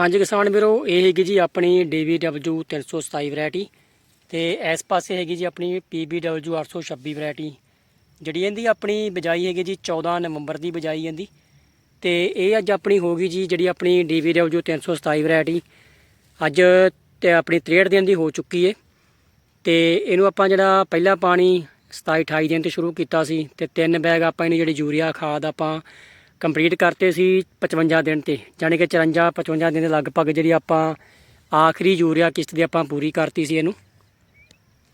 ਹਾਂਜੀ ਕਿਸਾਨ ਵੀਰੋ, ਇਹ ਹੈਗੀ ਜੀ ਆਪਣੀ DVW 327 ਵੈਰਾਈਟੀ ਤੇ ਇਸ ਪਾਸੇ ਹੈਗੀ ਜੀ ਆਪਣੀ PBW 826 ਵੈਰਾਈਟੀ ਜਿਹੜੀ ਇਹਦੀ ਆਪਣੀ ਬਿਜਾਈ ਹੈਗੀ ਜੀ 14 ਨਵੰਬਰ ਦੀ ਬਿਜਾਈ ਇਹਦੀ ਤੇ ਇਹ ਅੱਜ ਆਪਣੀ ਹੋ ਗਈ ਜੀ ਜਿਹੜੀ ਆਪਣੀ DVW 327 ਵੈਰਾਈਟੀ ਅੱਜ ਤੇ ਆਪਣੀ 63 ਦਿਨ ਦੀ ਹੋ ਚੁੱਕੀ ਏ ਤੇ ਇਹਨੂੰ ਆਪਾਂ ਜਿਹੜਾ ਪਹਿਲਾ ਪਾਣੀ 27 28 ਦਿਨ ਤੇ ਸ਼ੁਰੂ ਕੀਤਾ ਸੀ ਤੇ ਤਿੰਨ ਬੈਗ ਆਪਾਂ ਇਹਨੂੰ ਜਿਹੜੀ ਯੂਰੀਆ, ਖਾਦ ਆਪਾਂ ਕੰਪਲੀਟ ਕਰਤੇ ਸੀ 55 ਦਿਨ ਤੇ ਯਾਨੀ ਕਿ 54 55 ਦਿਨ ਦੇ ਲਗਭਗ ਜਿਹੜੀ ਆਪਾਂ ਆਖਰੀ ਯੂਰੀਆ ਕਿਸ਼ਤ ਦੀ ਆਪਾਂ ਪੂਰੀ ਕਰਤੀ ਸੀ ਇਹਨੂੰ।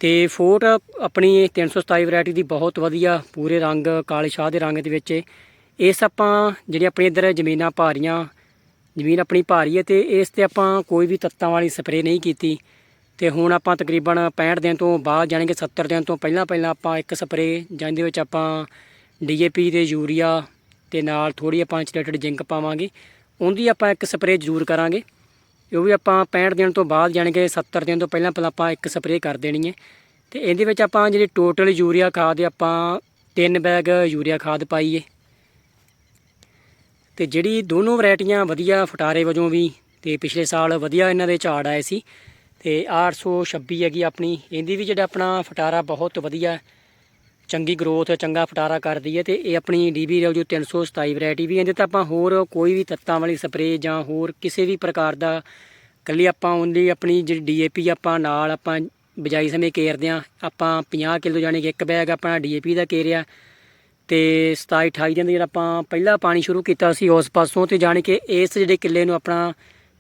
ਤੇ ਫੋਟ ਆਪਣੀ ਇਹ 327 ਵੈਰਾਈਟੀ ਦੀ ਬਹੁਤ ਵਧੀਆ ਪੂਰੇ ਰੰਗ, ਕਾਲੇ ਸ਼ਾਹ ਦੇ ਰੰਗ ਦੇ ਵਿੱਚ ਇਸ ਆਪਾਂ ਜਿਹੜੀ ਆਪਣੀ ਇੱਧਰ ਜ਼ਮੀਨਾਂ ਭਾਰੀਆਂ, ਜ਼ਮੀਨ ਆਪਣੀ ਭਾਰੀ ਹੈ ਤੇ ਇਸ ਤੇ ਆਪਾਂ ਕੋਈ ਵੀ ਤੱਤਾਂ ਵਾਲੀ ਸਪਰੇਅ ਨਹੀਂ ਕੀਤੀ। ਤੇ ਹੁਣ ਆਪਾਂ ਤਕਰੀਬਨ 65 ਦਿਨ ਤੋਂ ਬਾਅਦ, ਜਾਣੀ ਕਿ 70 ਦਿਨ ਤੋਂ ਪਹਿਲਾਂ ਪਹਿਲਾਂ ਆਪਾਂ ਇੱਕ ਸਪਰੇਅ, ਜਿਹਦੇ ਵਿੱਚ ਆਪਾਂ ਡੀਏਪੀ ਤੇ ਯੂਰੀਆ ਤੇ ਨਾਲ ਥੋੜੀ ਆਪਾਂ ਇੰਚੀਟੇਟਡ ਜ਼ਿੰਕ ਪਾਵਾਂਗੇ। ਉਹਦੀ ਆਪਾਂ ਇੱਕ ਸਪਰੇਅ ਜ਼ਰੂਰ ਕਰਾਂਗੇ। ਉਹ ਵੀ ਆਪਾਂ 65 ਦਿਨ ਤੋਂ ਬਾਅਦ ਜਾਣੀ ਕਿ 70 ਦਿਨ ਤੋਂ ਪਹਿਲਾਂ ਪਹਿਲਾਂ ਆਪਾਂ ਇੱਕ ਸਪਰੇਅ ਕਰ ਦੇਣੀ ਹੈ। ਤੇ ਇਹਦੇ ਵਿੱਚ ਆਪਾਂ ਜਿਹੜੀ ਟੋਟਲ ਯੂਰੀਆ ਖਾਦ ਆਪਾਂ ਤਿੰਨ ਬੈਗ ਯੂਰੀਆ ਖਾਦ ਪਾਈਏ ਤੇ ਜਿਹੜੀ ਦੋਨੋਂ ਵੈਰਾਈਟੀਆਂ ਵਧੀਆ ਫਟਾਰੇ ਵਜੋਂ ਵੀ ਤੇ ਪਿਛਲੇ ਸਾਲ ਵਧੀਆ ਇਹਨਾਂ ਦੇ ਝਾੜ ਆਏ ਸੀ। ਤੇ 826 ਹੈਗੀ ਆਪਣੀ। ਇਹਦੀ ਵੀ ਜਿਹੜਾ ਆਪਣਾ ਫਟਾਰਾ ਬਹੁਤ ਵਧੀਆ ਚੰਗੀ ਗਰੋਥ ਚੰਗਾ ਫਟਾਰਾ ਕਰਦੀ ਹੈ ਤੇ ਇਹ ਆਪਣੀ ਡੀਬੀ ਰਵਜੂ 327 ਵੈਰਾਈਟੀ ਵੀ ਇਹਦੇ ਤਾਂ ਆਪਾਂ ਹੋਰ ਕੋਈ ਵੀ ਤੱਤਾਂ ਵਾਲੀ ਸਪਰੇਅ ਜਾਂ ਹੋਰ ਕਿਸੇ ਵੀ ਪ੍ਰਕਾਰ ਦਾ ਕੱਲੀ ਆਪਾਂ ਓਨਲੀ ਆਪਣੀ ਜਿਹੜੀ ਡੀਏਪੀ ਆਪਾਂ ਨਾਲ ਆਪਾਂ ਬਿਜਾਈ ਸਮੇਂ ਕੇਰਦੇ ਆ ਆਪਾਂ 50 ਕਿਲੋ ਜਾਣੀ ਕਿ ਇੱਕ ਬੈਗ ਆਪਣਾ ਡੀਏਪੀ ਦਾ ਕੇਰਿਆ ਤੇ 27 28 ਦਿਨ ਦਾ ਜਿਹੜਾ ਆਪਾਂ ਪਹਿਲਾ ਪਾਣੀ ਸ਼ੁਰੂ ਕੀਤਾ ਸੀ ਉਸ ਪਾਸੋਂ ਤੇ ਜਾਣੀ ਕਿ ਇਸ ਜਿਹੜੇ ਕਿੱਲੇ ਨੂੰ ਆਪਣਾ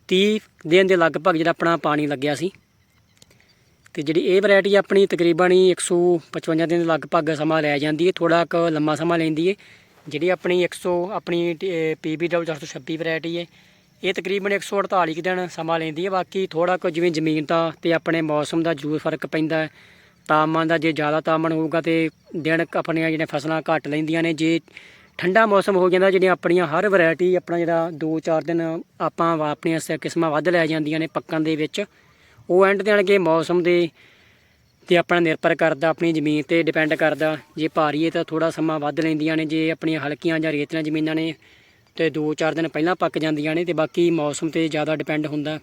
30 ਦਿਨ ਦੇ ਲਗਭਗ ਜਿਹੜਾ ਆਪਣਾ ਪਾਣੀ ਲੱਗਿਆ ਸੀ। ਤੇ ਜਿਹੜੀ ਇਹ ਵੈਰਾਈਟੀ ਆਪਣੀ ਤਕਰੀਬਨ ਹੀ 155 ਦਿਨ ਦੇ ਲਗਭਗ ਸਮਾਂ ਲੈ ਜਾਂਦੀ ਹੈ ਥੋੜਾ ਕੁ ਲੰਮਾ ਸਮਾਂ ਲੈਂਦੀ ਹੈ ਜਿਹੜੀ ਆਪਣੀ 100 ਆਪਣੀ PBW 426 ਵੈਰਾਈਟੀ ਹੈ ਇਹ ਤਕਰੀਬਨ 148 ਕੁ ਦਿਨ ਸਮਾਂ ਲੈਂਦੀ ਹੈ ਬਾਕੀ ਥੋੜਾ ਕੁ ਜਿਵੇਂ ਜ਼ਮੀਨ ਦਾ ਤੇ ਆਪਣੇ ਮੌਸਮ ਦਾ ਜ਼ਰੂਰ ਫ਼ਰਕ ਪੈਂਦਾ ਹੈ ਤਾਪਮਾਨ ਦਾ ਜੇ ਜ਼ਿਆਦਾ ਤਾਪਮਾਨ ਹੋਊਗਾ ਤੇ ਦਿਨ ਆਪਣੀਆਂ ਜਿਹੜੀਆਂ ਫਸਲਾਂ ਘੱਟ ਲੈਂਦੀਆਂ ਨੇ। ਜੇ ਠੰਡਾ ਮੌਸਮ ਹੋ ਜਾਂਦਾ, ਜਿਹੜੀਆਂ ਆਪਣੀਆਂ ਹਰ ਵੈਰਾਈਟੀ ਆਪਣਾ ਜਿਹੜਾ 2-4 ਦਿਨ ਆਪਾਂ ਵਾ- ਆਪਣੀਆਂ ਕਿਸਮਾਂ ਵੱਧ ਲੈ ਜਾਂਦੀਆਂ ਨੇ ਪੱਕਣ ਦੇ ਵਿੱਚ। ਉਹ ਐਂਡ ਤੇ ਆਣ ਕਿ ਮੌਸਮ ਦੇ ਤੇ ਆਪਣਾ ਨਿਰਭਰ ਕਰਦਾ, ਆਪਣੀ ਜ਼ਮੀਨ ਤੇ ਡਿਪੈਂਡ ਕਰਦਾ। ਜੇ ਭਾਰੀ ਹੈ ਤਾਂ ਥੋੜਾ ਸਮਾਂ ਵੱਧ ਲੈਂਦੀਆਂ ਨੇ, ਜੇ ਆਪਣੀਆਂ ਹਲਕੀਆਂ ਜਾਂ ਰੇਤਲੀਆਂ ਜ਼ਮੀਨਾਂ ਨੇ ਤੇ 2-4 ਦਿਨ ਪਹਿਲਾਂ ਪੱਕ ਜਾਂਦੀਆਂ ਨੇ ਤੇ ਬਾਕੀ ਮੌਸਮ ਤੇ ਜ਼ਿਆਦਾ ਡਿਪੈਂਡ ਹੁੰਦਾ।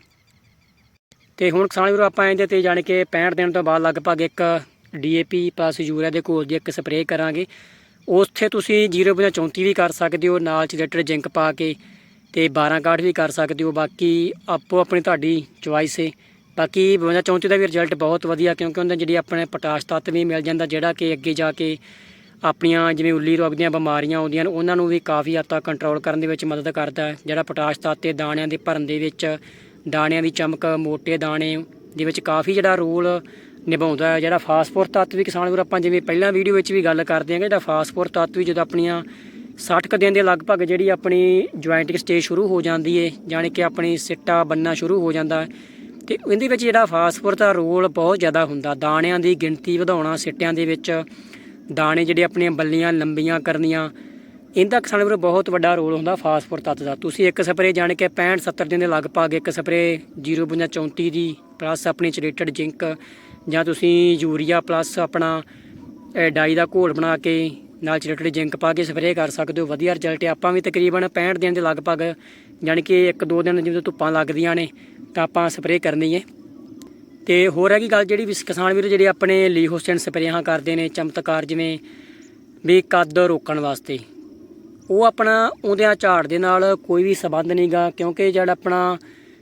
ਤੇ ਹੁਣ ਕਿਸਾਨ ਵੀਰੋ ਆਪਾਂ ਇਹਦੇ ਤੇ ਜਾਣ ਕੇ 65 ਦਿਨ ਤੋਂ ਬਾਅਦ ਲਗਭਗ ਇੱਕ ਡੀਏਪੀ ਪਲੱਸ ਯੂਰੀਆ ਦੇ ਘੋਲ ਦੀ ਇੱਕ ਸਪਰੇਅ ਕਰਾਂਗੇ। ਉੱਥੇ ਤੁਸੀਂ 0.34 ਵੀ ਕਰ ਸਕਦੇ ਹੋ, ਨਾਲ ਚ ਲੀਟਰ ਜ਼ਿੰਕ ਪਾ ਕੇ ਤੇ 12 ਕਾਠ ਵੀ ਕਰ ਸਕਦੇ ਹੋ। ਬਾਕੀ ਆਪੋ ਆਪਣੀ ਤੁਹਾਡੀ ਚੁਆਇਸ ਹੈ। ਬਾਕੀ 52 ਦਾ ਵੀ ਰਿਜ਼ਲਟ ਬਹੁਤ ਵਧੀਆ, ਕਿਉਂਕਿ ਉਹਦੇ ਜਿਹੜੀ ਆਪਣੇ ਪੋਟਾਸ਼ ਤੱਤ ਵੀ ਮਿਲ ਜਾਂਦਾ, ਜਿਹੜਾ ਕਿ ਅੱਗੇ ਜਾ ਕੇ ਆਪਣੀਆਂ ਜਿਵੇਂ ਉੱਲੀ ਰੋਗ ਦੀਆਂ ਬਿਮਾਰੀਆਂ ਆਉਂਦੀਆਂ ਨੇ, ਉਹਨਾਂ ਨੂੰ ਵੀ ਕਾਫੀ ਹੱਦ ਤੱਕ ਕੰਟਰੋਲ ਕਰਨ ਦੇ ਵਿੱਚ ਮਦਦ ਕਰਦਾ ਹੈ। ਜਿਹੜਾ ਪੋਟਾਸ਼ ਤੱਤ ਤੇ ਦਾਣਿਆਂ ਦੇ ਭਰਨ ਦੇ ਵਿੱਚ, ਦਾਣਿਆਂ ਦੀ ਚਮਕ ਮੋٹے ਦਾਣੇ ਦੇ ਵਿੱਚ ਕਾਫੀ ਜਿਹੜਾ ਰੋਲ ਨਿਭਾਉਂਦਾ ਹੈ। ਜਿਹੜਾ ਫਾਸਫੋਰ ਤੱਤ ਵੀ ਕਿਸਾਨ ਵੀਰ, ਆਪਾਂ ਜਿਵੇਂ ਪਹਿਲਾਂ ਵੀਡੀਓ ਵਿੱਚ ਵੀ ਗੱਲ ਕਰਦੇ ਹਾਂ ਕਿ ਜਿਹੜਾ ਫਾਸਫੋਰ ਤੱਤ ਵੀ ਜਦੋਂ ਆਪਣੀਆਂ 60 ਕੁ ਦਿਨ ਦੇ ਲਗਭਗ ਜਿਹੜੀ ਆਪਣੀ ਜੁਆਇੰਟਿੰਗ ਸਟੇਜ ਸ਼ੁਰੂ ਹੋ ਜਾਂਦੀ ਹੈ ਜਾਣੀ ਕਿ ਆਪਣੀ ਸਿੱਟਾ ਬੰਨਾ ਸ਼ੁਰੂ ਹੋ ਜਾਂਦਾ ਹੈ ਤੇ ਇਹਦੇ ਵਿੱਚ ਜਿਹੜਾ ਫਾਸਫੋਰ ਦਾ ਰੋਲ ਬਹੁਤ ਜ਼ਿਆਦਾ ਹੁੰਦਾ। ਦਾਣਿਆਂ ਦੀ ਗਿਣਤੀ ਵਧਾਉਣਾ, ਸਿੱਟਿਆਂ ਦੇ ਵਿੱਚ ਦਾਣੇ ਜਿਹੜੇ ਆਪਣੀਆਂ ਬੱਲੀਆਂ ਲੰਬੀਆਂ ਕਰਨੀਆਂ, ਇਹਦਾ ਕਿਸਾਨ ਵੀਰੋ ਬਹੁਤ ਵੱਡਾ ਰੋਲ ਹੁੰਦਾ ਫਾਸਫੋਰ ਤੱਤ ਦਾ। ਤੁਸੀਂ ਇੱਕ ਸਪਰੇਅ ਜਾਣ ਕੇ 65 70 ਦਿਨ ਦੇ ਲਗਭਗ ਇੱਕ ਸਪਰੇਅ 0.34 ਦੀ ਪਲੱਸ ਆਪਣੀ ਚਰੇਟਡ ਜ਼ਿੰਕ ਜਾਂ ਤੁਸੀਂ ਯੂਰੀਆ ਪਲੱਸ ਆਪਣਾ ਡਾਈ ਦਾ ਘੋਲ ਬਣਾ ਕੇ ਨਾਲ ਚਰੇਟਡ ਜ਼ਿੰਕ ਪਾ ਕੇ ਸਪਰੇਅ ਕਰ ਸਕਦੇ ਹੋ। ਵਧੀਆ ਰਿਜ਼ਲਟ ਆਪਾਂ ਵੀ ਤਕਰੀਬਨ 65 ਦਿਨ ਦੇ ਲਗਭਗ ਜਾਣੀ ਕਿ ਇੱਕ ਦੋ ਦਿਨ ਜਿਵੇਂ ਧੁੱਪਾਂ ਲੱਗਦੀਆਂ ਨੇ ਤਾਂ ਆਪਾਂ ਸਪਰੇਅ ਕਰਨੀ ਹੈ ਤੇ ਹੋਰ ਹੈਗੀ ਗੱਲ ਜਿਹੜੀ ਵੀ ਕਿਸਾਨ ਵੀਰ ਜਿਹੜੇ ਆਪਣੇ ਲੀਹੋਸਟਨ ਸਪਰੇਹਾਂ ਕਰਦੇ ਨੇ, ਚਮਤਕਾਰ ਜਿਵੇਂ ਵੀ ਕੱਦ ਰੋਕਣ ਵਾਸਤੇ, ਉਹ ਆਪਣਾ ਉਹਦਿਆਂ ਝਾੜ ਦੇ ਨਾਲ ਕੋਈ ਵੀ ਸਬੰਧ ਨਹੀਂਗਾ ਕਿਉਂਕਿ ਜਿਹੜਾ ਆਪਣਾ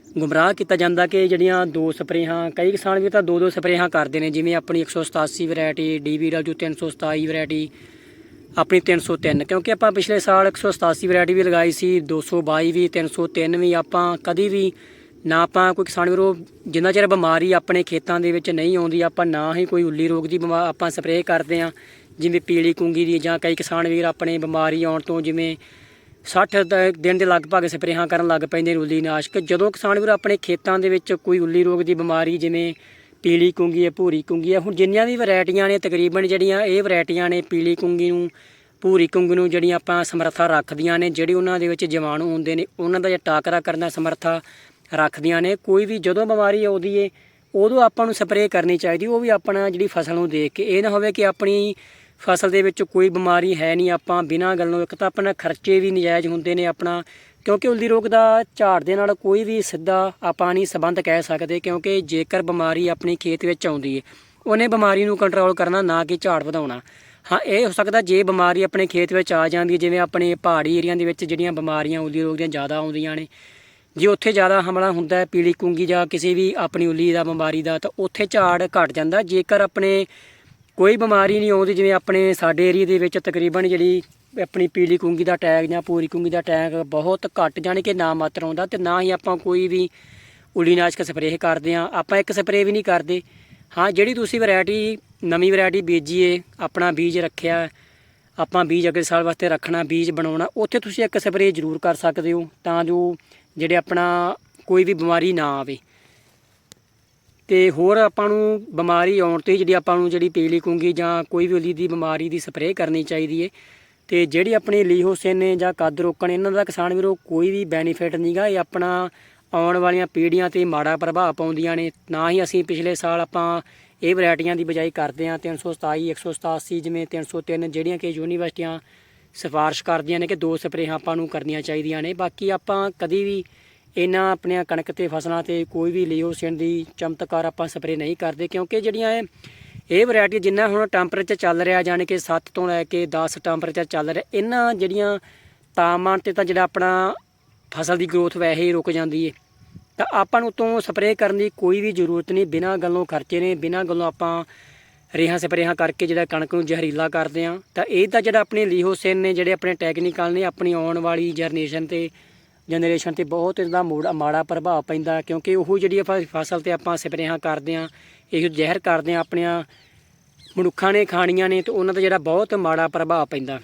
ਗੁੰਮਰਾਹ ਕੀਤਾ ਜਾਂਦਾ ਕਿ ਜਿਹੜੀਆਂ ਦੋ ਸਪਰੇਹਾਂ, ਕਈ ਕਿਸਾਨ ਵੀ ਤਾਂ ਦੋ ਦੋ ਸਪਰੇਹਾਂ ਕਰਦੇ ਨੇ, ਜਿਵੇਂ ਆਪਣੀ 187 ਵੈਰਾਈਟੀ ਡੀਵੀਡਬਲਯੂ 327 ਵੈਰਾਈਟੀ ਆਪਣੀ 303 ਕਿਉਂਕਿ ਆਪਾਂ ਪਿਛਲੇ ਸਾਲ 187 ਵੈਰਾਈਟੀ ਵੀ ਲਗਾਈ ਸੀ 222 ਵੀ 303 ਵੀ, ਆਪਾਂ ਕਦੀ ਵੀ ਨਾ ਆਪਾਂ ਕੋਈ ਕਿਸਾਨ ਵੀਰੋ ਜਿੰਨਾ ਚਿਰ ਬਿਮਾਰੀ ਆਪਣੇ ਖੇਤਾਂ ਦੇ ਵਿੱਚ ਨਹੀਂ ਆਉਂਦੀ, ਆਪਾਂ ਨਾ ਹੀ ਕੋਈ ਉੱਲੀ ਰੋਗ ਦੀ ਬਿਮਾ, ਆਪਾਂ ਸਪਰੇਅ ਕਰਦੇ ਆ ਜਿਵੇਂ ਪੀਲੀ ਕੁੰਗੀ ਦੀ ਜਾਂ ਕਈ ਕਿਸਾਨ ਵੀਰ ਆਪਣੇ ਬਿਮਾਰੀ ਆਉਣ ਤੋਂ ਜਿਵੇਂ 60 ਦਿਨ ਦੇ ਲਗਭਗ ਸਪਰੇਹਾਂ ਕਰਨ ਲੱਗ ਪੈਂਦੇ ਨੇ ਉੱਲੀ ਨਾਸ਼ਕ। ਜਦੋਂ ਕਿਸਾਨ ਵੀਰ ਆਪਣੇ ਖੇਤਾਂ ਦੇ ਵਿੱਚ ਕੋਈ ਉੱਲੀ ਰੋਗ ਦੀ ਬਿਮਾਰੀ ਜਿਵੇਂ ਪੀਲੀ ਕੁੰਗੀ ਹੈ, ਭੂਰੀ ਕੁੰਗੀ ਹੈ। ਹੁਣ ਜਿੰਨੀਆਂ ਵੀ ਵੈਰਾਈਟੀਆਂ ਨੇ, ਤਕਰੀਬਨ ਜਿਹੜੀਆਂ ਇਹ ਵੈਰਾਈਟੀਆਂ ਨੇ, ਪੀਲੀ ਕੁੰਗੀ ਨੂੰ, ਭੂਰੀ ਕੁੰਗ ਨੂੰ ਜਿਹੜੀਆਂ ਆਪਾਂ ਸਮਰੱਥਾ ਰੱਖਦੀਆਂ ਨੇ, ਜਿਹੜੀ ਉਹਨਾਂ ਦੇ ਵਿੱਚ ਜੀਵਾਣੂ ਹੁੰਦੇ ਨੇ, ਉਹਨਾਂ ਦਾ ਜੇ ਟਾਕਰਾ ਕਰਨਾ ਸਮਰੱਥਾ ਰੱਖਦੀਆਂ ਨੇ, ਕੋਈ ਵੀ ਜਦੋਂ ਬਿਮਾਰੀ ਆਉਂਦੀ ਏ, ਉਦੋਂ ਆਪਾਂ ਨੂੰ ਸਪਰੇਅ ਕਰਨੀ ਚਾਹੀਦੀ, ਉਹ ਵੀ ਆਪਣਾ ਜਿਹੜੀ ਫਸਲ ਨੂੰ ਦੇਖ ਕੇ। ਇਹ ਨਾ ਹੋਵੇ ਕਿ ਆਪਣੀ ਫਸਲ ਦੇ ਵਿੱਚ ਕੋਈ ਬਿਮਾਰੀ ਹੈ ਨਹੀਂ, ਆਪਾਂ ਬਿਨਾਂ ਗੱਲੋਂ ਇੱਕ ਤਾਂ ਆਪਣਾ ਖਰਚੇ ਵੀ ਨਜਾਇਜ਼ ਹੁੰਦੇ ਨੇ, ਆਪਣਾ ਕਿਉਂਕਿ ਉੱਲੀ ਰੋਗ ਦਾ ਝਾੜ ਦੇ ਨਾਲ ਕੋਈ ਵੀ ਸਿੱਧਾ ਆਪਾਂ ਨਹੀਂ ਸੰਬੰਧ ਕਹਿ ਸਕਦੇ, ਕਿਉਂਕਿ ਜੇਕਰ ਬਿਮਾਰੀ ਆਪਣੀ ਖੇਤ ਵਿੱਚ ਆਉਂਦੀ ਹੈ ਉਹਨੇ ਬਿਮਾਰੀ ਨੂੰ ਕੰਟਰੋਲ ਕਰਨਾ ਨਾ ਕਿ ਝਾੜ ਵਧਾਉਣਾ। ਹਾਂ, ਇਹ ਹੋ ਸਕਦਾ ਜੇ ਬਿਮਾਰੀ ਆਪਣੇ ਖੇਤ ਵਿੱਚ ਆ ਜਾਂਦੀ ਹੈ ਜਿਵੇਂ ਆਪਣੇ ਪਹਾੜੀ ਏਰੀਆ ਦੇ ਵਿੱਚ ਜਿਹੜੀਆਂ ਬਿਮਾਰੀਆਂ ਉੱਲੀ ਰੋਗ ਦੀਆਂ ਜ਼ਿਆਦਾ ਆਉਂਦੀਆਂ ਨੇ। ਜੇ ਉੱਥੇ ਜ਼ਿਆਦਾ ਹਮਲਾ ਹੁੰਦਾ ਹੈ ਪੀਲੀ ਕੁੰਗੀ ਜਾਂ ਕਿਸੇ ਵੀ ਆਪਣੀ ਉੱਲੀ ਦਾ ਬਿਮਾਰੀ ਦਾ, ਤਾਂ ਉੱਥੇ ਝਾੜ ਘਟ ਜਾਂਦਾ। ਜੇਕਰ ਆਪਣੇ ਕੋਈ ਬਿਮਾਰੀ ਨਹੀਂ ਆਉਂਦੀ, ਜਿਵੇਂ ਆਪਣੇ ਸਾਡੇ ਏਰੀਆ ਦੇ ਵਿੱਚ ਤਕਰੀਬਨ ਜਿਹੜੀ ਆਪਣੀ ਪੀਲੀ ਕੁੰਗੀ ਦਾ ਟੈਗ ਜਾਂ ਪੂਰੀ ਕੁੰਗੀ ਦਾ ਟੈਗ ਬਹੁਤ ਘੱਟ ਜਾਣੀ ਕਿ ਨਾ ਮਾਤਰ ਆਉਂਦਾ ਤੇ ਨਾ ਹੀ ਆਪਾਂ ਕੋਈ ਵੀ ਉਲੀਨਾਸ਼ਕ ਸਪਰੇਅ ਕਰਦੇ ਆ ਆਪਾਂ ਇੱਕ ਸਪਰੇਅ ਵੀ ਨਹੀਂ ਕਰਦੇ। ਹਾਂ, ਜਿਹੜੀ ਤੁਸੀਂ ਵੈਰਾਈਟੀ, ਨਵੀਂ ਵੈਰਾਈਟੀ ਬੀਜੀਏ, ਆਪਣਾ ਬੀਜ ਰੱਖਿਆ, ਆਪਾਂ ਬੀਜ ਅਗਲੇ ਸਾਲ ਵਾਸਤੇ ਰੱਖਣਾ, ਬੀਜ ਬਣਾਉਣਾ, ਉੱਥੇ ਤੁਸੀਂ ਇੱਕ ਸਪਰੇਅ ਜ਼ਰੂਰ ਕਰ ਸਕਦੇ ਹੋ ਤਾਂ ਜੋ ਜਿਹੜੇ ਆਪਣਾ ਕੋਈ ਵੀ ਬਿਮਾਰੀ ਨਾ ਆਵੇ। ਤੇ ਹੋਰ ਆਪਾਂ ਨੂੰ ਬਿਮਾਰੀ ਆਉਣ ਤੇ ਜਿਹੜੀ ਆਪਾਂ ਨੂੰ ਜਿਹੜੀ ਪੀਲੀ ਕੁੰਗੀ ਜਾਂ ਕੋਈ ਵੀ ਉਲੀ ਦੀ ਬਿਮਾਰੀ ਦੀ ਸਪਰੇਅ ਕਰਨੀ ਚਾਹੀਦੀ ਏ ਤੇ ਜਿਹੜੀ ਆਪਣੀ ਲੀਹੋਸਿਨ ਨੇ ਜਾਂ ਕੱਦ ਰੋਕਣ, ਇਹਨਾਂ ਦਾ ਕਿਸਾਨ ਵੀਰੋ ਕੋਈ ਵੀ ਬੈਨੀਫਿਟ ਨਹੀਂਗਾ ਇਹ ਆਪਣਾ ਆਉਣ ਵਾਲੀਆਂ ਪੀੜ੍ਹੀਆਂ ਤੇ ਮਾੜਾ ਪ੍ਰਭਾਵ ਪਾਉਂਦੀਆਂ ਨੇ। ਨਾ ਹੀ ਅਸੀਂ ਪਿਛਲੇ ਸਾਲ ਆਪਾਂ ਇਹ ਵੈਰਾਈਟੀਆਂ ਦੀ ਬਜਾਈ ਕਰਦੇ ਹਾਂ 327 187 ਜਿਵੇਂ 303 ਜਿਹੜੀਆਂ ਕਿ ਯੂਨੀਵਰਸਿਟੀਆਂ ਸਿਫਾਰਿਸ਼ ਕਰਦੀਆਂ ਨੇ ਕਿ ਦੋ ਸਪਰੇਹਾਂ ਆਪਾਂ ਨੂੰ ਕਰਨੀਆਂ ਚਾਹੀਦੀਆਂ ਨੇ। ਬਾਕੀ ਆਪਾਂ ਕਦੀ ਵੀ ਇਹਨਾਂ ਆਪਣੀਆਂ ਕਣਕ ਤੇ ਫਸਲਾਂ ਤੇ ਕੋਈ ਵੀ ਲੀਓਸਿਨ ਦੀ ਚਮਤਕਾਰ ਆਪਾਂ ਸਪਰੇਅ ਨਹੀਂ ਕਰਦੇ ਕਿਉਂਕਿ ਜਿਹੜੀਆਂ ਇਹ ਇਹ ਵੈਰਾਈਟੀ ਜਿੰਨਾ ਹੁਣ ਟੈਂਪਰੇਚਰ ਚੱਲ ਰਿਹਾ, ਜਾਣੀ ਕਿ 7 ਤੋਂ ਲੈ ਕੇ 10 ਟੈਂਪਰੇਚਰ ਚੱਲ ਰਿਹਾ, ਇਹਨਾਂ ਜਿਹੜੀਆਂ ਤਾਪਮਾਨ ਤੇ ਤਾਂ ਜਿਹੜਾ ਆਪਣਾ ਫਸਲ ਦੀ ਗਰੋਥ ਵੈਸੇ ਹੀ ਰੁਕ ਜਾਂਦੀ ਹੈ ਤਾਂ ਆਪਾਂ ਨੂੰ ਉਤੋਂ ਸਪਰੇਅ ਕਰਨ ਦੀ ਕੋਈ ਵੀ ਜ਼ਰੂਰਤ ਨਹੀਂ, ਬਿਨਾਂ ਗੱਲੋਂ ਖਰਚੇ ਨੇ, ਬਿਨਾਂ ਗੱਲੋਂ ਆਪਾਂ ਰੇਹਾਂ ਸਪਰੇਹਾਂ ਕਰਕੇ ਜਿਹੜਾ ਕਣਕ ਨੂੰ ਜ਼ਹਿਰੀਲਾ ਕਰਦੇ ਆ। ਤਾਂ ਇਹ ਤਾਂ ਜਿਹੜਾ ਆਪਣੇ ਲੀਹੋਸਿਨ ਨੇ, ਜਿਹੜੇ ਆਪਣੇ ਟੈਕਨੀਕਲ ਨੇ, ਆਪਣੀ ਆਉਣ ਵਾਲੀ ਜਨਰੇਸ਼ਨ ਤੇ ਜਨਰੇਸ਼ਨ ਤੇ ਬਹੁਤ ਇਹਦਾ ਮੋੜਾ ਮਾੜਾ ਪ੍ਰਭਾਵ ਪੈਂਦਾ, ਕਿਉਂਕਿ ਉਹ ਜਿਹੜੀ ਆਪਾਂ ਫਸਲ ਤੇ ਆਪਾਂ ਸਪਰੇਹਾਂ ਕਰਦੇ ਆ ਇਹ ਜ਼ਹਿਰ ਕਰਦੇ ਆ ਆਪਣੀਆਂ ਮਨੁੱਖਾਂ ਨੇ, ਖਾਣੀਆਂ ਨੇ ਤੇ ਉਹਨਾਂ ਦਾ ਜਿਹੜਾ ਬਹੁਤ ਮਾੜਾ ਪ੍ਰਭਾਵ ਪੈਂਦਾ।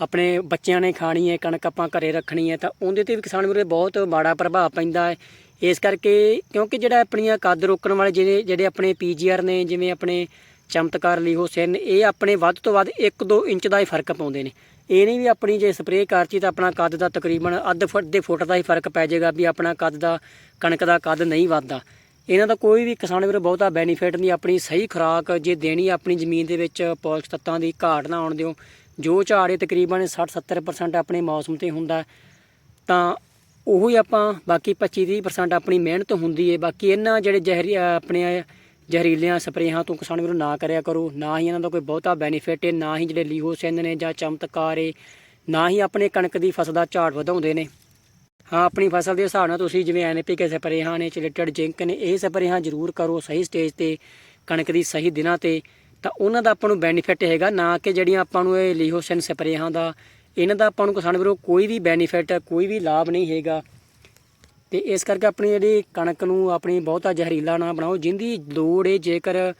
ਆਪਣੇ ਬੱਚਿਆਂ ਨੇ ਖਾਣੀ ਹੈ, ਕਣਕ ਆਪਾਂ ਘਰੇ ਰੱਖਣੀ ਹੈ ਤਾਂ ਉਹਦੇ ਤੇ ਵੀ ਕਿਸਾਨ ਵੀਰੋ ਬਹੁਤ ਮਾੜਾ ਪ੍ਰਭਾਵ ਪੈਂਦਾ ਹੈ। ਇਸ ਕਰਕੇ ਕਿਉਂਕਿ ਜਿਹੜਾ ਆਪਣੀਆਂ ਕੱਦ ਰੋਕਣ ਵਾਲੇ ਜਿਹੜੇ ਜਿਹੜੇ ਆਪਣੇ ਪੀਜੀਆਰ ਨੇ, ਜਿਵੇਂ ਆਪਣੇ ਚਮਤਕਾਰ ਲੀਹੋ ਸਿਨ, ਇਹ ਆਪਣੇ ਵੱਧ ਤੋਂ ਵੱਧ 1-2 ਇੰਚ ਦਾ ਹੀ ਫ਼ਰਕ ਪਾਉਂਦੇ ਨੇ। ਇਹ ਨਹੀਂ ਵੀ ਆਪਣੀ ਜੇ ਸਪਰੇਅ ਕਰਤੀ ਤਾਂ ਆਪਣਾ ਕੱਦ ਦਾ ਤਕਰੀਬਨ ਅੱਧ ਫੁੱਟ ਦੇ ਫੁੱਟ ਦਾ ਹੀ ਫ਼ਰਕ ਪੈ ਜਾਏਗਾ ਵੀ ਆਪਣਾ ਕੱਦ ਦਾ, ਕਣਕ ਦਾ ਕੱਦ ਨਹੀਂ ਵੱਧਦਾ। ਇਹਨਾਂ ਦਾ ਕੋਈ ਵੀ ਕਿਸਾਨ ਵੀਰੋ ਬਹੁਤਾ ਬੈਨੀਫਿਟ ਨਹੀਂ, ਆਪਣੀ ਸਹੀ ਖੁਰਾਕ ਜੇ ਦੇਣੀ ਆਪਣੀ ਜ਼ਮੀਨ ਦੇ ਵਿੱਚ ਪੌਸ਼ਟਿਕ ਤੱਤਾਂ ਦੀ ਘਾਟ ਨਾ ਆਉਣ ਦਿਓ, ਜੋ ਝਾੜੇ ਤਕਰੀਬਨ 60-70% ਆਪਣੇ ਮੌਸਮ ਤੇ ਹੁੰਦਾ ਤਾਂ ਉਹੀ ਆਪਾਂ ਬਾਕੀ 25-30% ਆਪਣੀ ਮਿਹਨਤ ਹੁੰਦੀ ਹੈ, ਬਾਕੀ ਇਹਨਾਂ ਜਿਹੜੇ ਜ਼ਹਿਰੀ ਆਪਣੇ ਜ਼ਹਿਰੀਲਿਆਂ ਸਪਰੇਹਾਂ ਤੋਂ ਕਿਸਾਨ ਵੀਰੋ ਨਾ ਕਰਿਆ ਕਰੋ, ਨਾ ਹੀ ਇਹਨਾਂ ਦਾ ਕੋਈ ਬਹੁਤਾ ਬੈਨੀਫਿਟ ਏ ਨਾ ਹੀ ਜਿਹੜੇ ਲੀਹੋਸਿਨ ਨੇ ਜਾਂ ਚਮਤਕਾਰ ਏ ਨਾ ਹੀ ਆਪਣੇ ਕਣਕ ਦੀ ਫਸਲ ਦਾ ਝਾੜ ਵਧਾਉਂਦੇ ਨੇ। ਹਾਂ, ਆਪਣੀ ਫਸਲ ਦੇ ਹਿਸਾਬ ਨਾਲ ਤੁਸੀਂ ਜਿਵੇਂ ਐਨਪੀਕੇ ਸਪਰੇਹਾਂ ਨੇ ਚਿਲਟਡ ਜਿੰਕ ਨੇ, ਇਹ ਸਪਰੇਹਾਂ ਜ਼ਰੂਰ ਕਰੋ ਸਹੀ ਸਟੇਜ ਤੇ, ਕਣਕ ਦੀ ਸਹੀ ਦਿਨਾਂ ਤੇ। ਤਾਂ ਉਹਨਾਂ ਦਾ ਆਪਾਂ ਨੂੰ ਬੈਨੀਫਿਟ ਹੈਗਾ, ਨਾ ਕਿ ਜਿਹੜੀਆਂ ਆਪਾਂ ਨੂੰ ਇਹ ਲੀਹੋਸਿਨ ਸਪਰੇਹਾਂ ਦਾ, ਇਹਨਾਂ ਦਾ ਆਪਾਂ ਨੂੰ ਕਿਸਾਨ ਵੀਰੋ ਕੋਈ ਵੀ ਬੈਨੀਫਿਟ ਕੋਈ ਵੀ ਲਾਭ ਨਹੀਂ ਹੈਗਾ। ਤੇ ਇਸ ਕਰਕੇ ਆਪਣੀ ਜਿਹੜੀ ਕਣਕ ਨੂੰ ਆਪਣੀ ਬਹੁਤਾ ਜ਼ਹਿਰੀਲਾ ਨਾ ਬਣਾਓ, ਜਿੰਦੀ ਲੋੜ ਏ, ਜੇਕਰ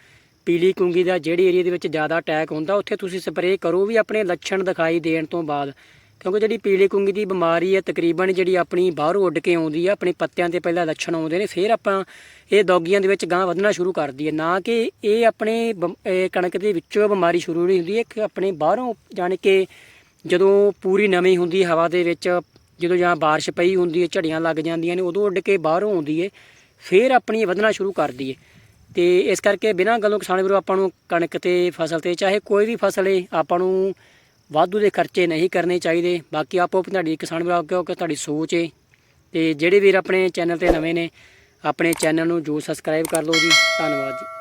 ਪੀਲੀ ਕੁੰਗੀ ਦਾ ਜਿਹੜੇ ਏਰੀਆ ਦੇ ਵਿੱਚ ਜ਼ਿਆਦਾ ਅਟੈਕ ਹੁੰਦਾ, ਉੱਥੇ ਤੁਸੀਂ ਸਪਰੇਅ ਕਰੋ ਵੀ ਆਪਣੇ ਲੱਛਣ ਦਿਖਾਈ ਦੇਣ ਤੋਂ ਬਾਅਦ। ਕਿਉਂਕਿ ਜਿਹੜੀ ਪੀਲੀ ਕੁੰਗੀ ਦੀ ਬਿਮਾਰੀ ਹੈ, ਤਕਰੀਬਨ ਜਿਹੜੀ ਆਪਣੀ ਬਾਹਰੋਂ ਉੱਡ ਕੇ ਆਉਂਦੀ ਹੈ ਆਪਣੇ ਪੱਤਿਆਂ ਤੇ ਪਹਿਲਾਂ ਲੱਛਣ ਆਉਂਦੇ ਨੇ, ਫਿਰ ਆਪਾਂ ਇਹ ਦੌਗੀਆਂ ਦੇ ਵਿੱਚ ਗਾਂ ਵਧਣਾ ਸ਼ੁਰੂ ਕਰਦੀ ਹੈ ਨਾ ਕਿ ਇਹ ਆਪਣੇ ਬਮ- ਕਣਕ ਦੇ ਵਿੱਚੋਂ ਬਿਮਾਰੀ ਸ਼ੁਰੂ ਨਹੀਂ ਹੁੰਦੀ ਹੈ ਕਿ ਆਪਣੇ ਬਾਹਰੋਂ ਜਾਣੀ ਕਿ ਜਦੋਂ ਪੂਰੀ ਨਵੀਂ ਹੁੰਦੀ, ਹਵਾ ਦੇ ਵਿੱਚ ਜਦੋਂ ਜਾਂ ਬਾਰਿਸ਼ ਪਈ ਹੁੰਦੀ ਹੈ, ਝੜੀਆਂ ਲੱਗ ਜਾਂਦੀਆਂ ਨੇ, ਉਦੋਂ ਉੱਡ ਕੇ ਬਾਹਰੋਂ ਆਉਂਦੀ ਹੈ ਫਿਰ ਆਪਣੀ ਇਹ ਵਧਣਾ ਸ਼ੁਰੂ ਕਰਦੀ ਹੈ ਤੇ ਇਸ ਕਰਕੇ ਬਿਨਾਂ ਗੱਲੋਂ ਕਿਸਾਨ ਵੀਰੋ, ਆਪਾਂ ਨੂੰ ਕਣਕ ਤੇ ਫਸਲ ਤੇ, ਚਾਹੇ ਕੋਈ ਵੀ ਫਸਲ ਹੈ ਆਪਾਂ ਨੂੰ ਵਾਧੂ ਦੇ ਖਰਚੇ ਨਹੀਂ ਕਰਨੇ ਚਾਹੀਦੇ। ਬਾਕੀ ਆਪੋ ਤੁਹਾਡੀ ਕਿਸਾਨ ਵੀਰੋ ਕਿਉਂਕਿ ਤੁਹਾਡੀ ਸੋਚ ਹੈ ਤੇ ਜਿਹੜੇ ਵੀਰ ਆਪਣੇ ਚੈਨਲ ਤੇ ਨਵੇਂ ਨੇ, ਆਪਣੇ ਚੈਨਲ ਨੂੰ ਜੋ ਸਬਸਕ੍ਰਾਈਬ ਕਰ ਲਓ ਜੀ। ਧੰਨਵਾਦ ਜੀ।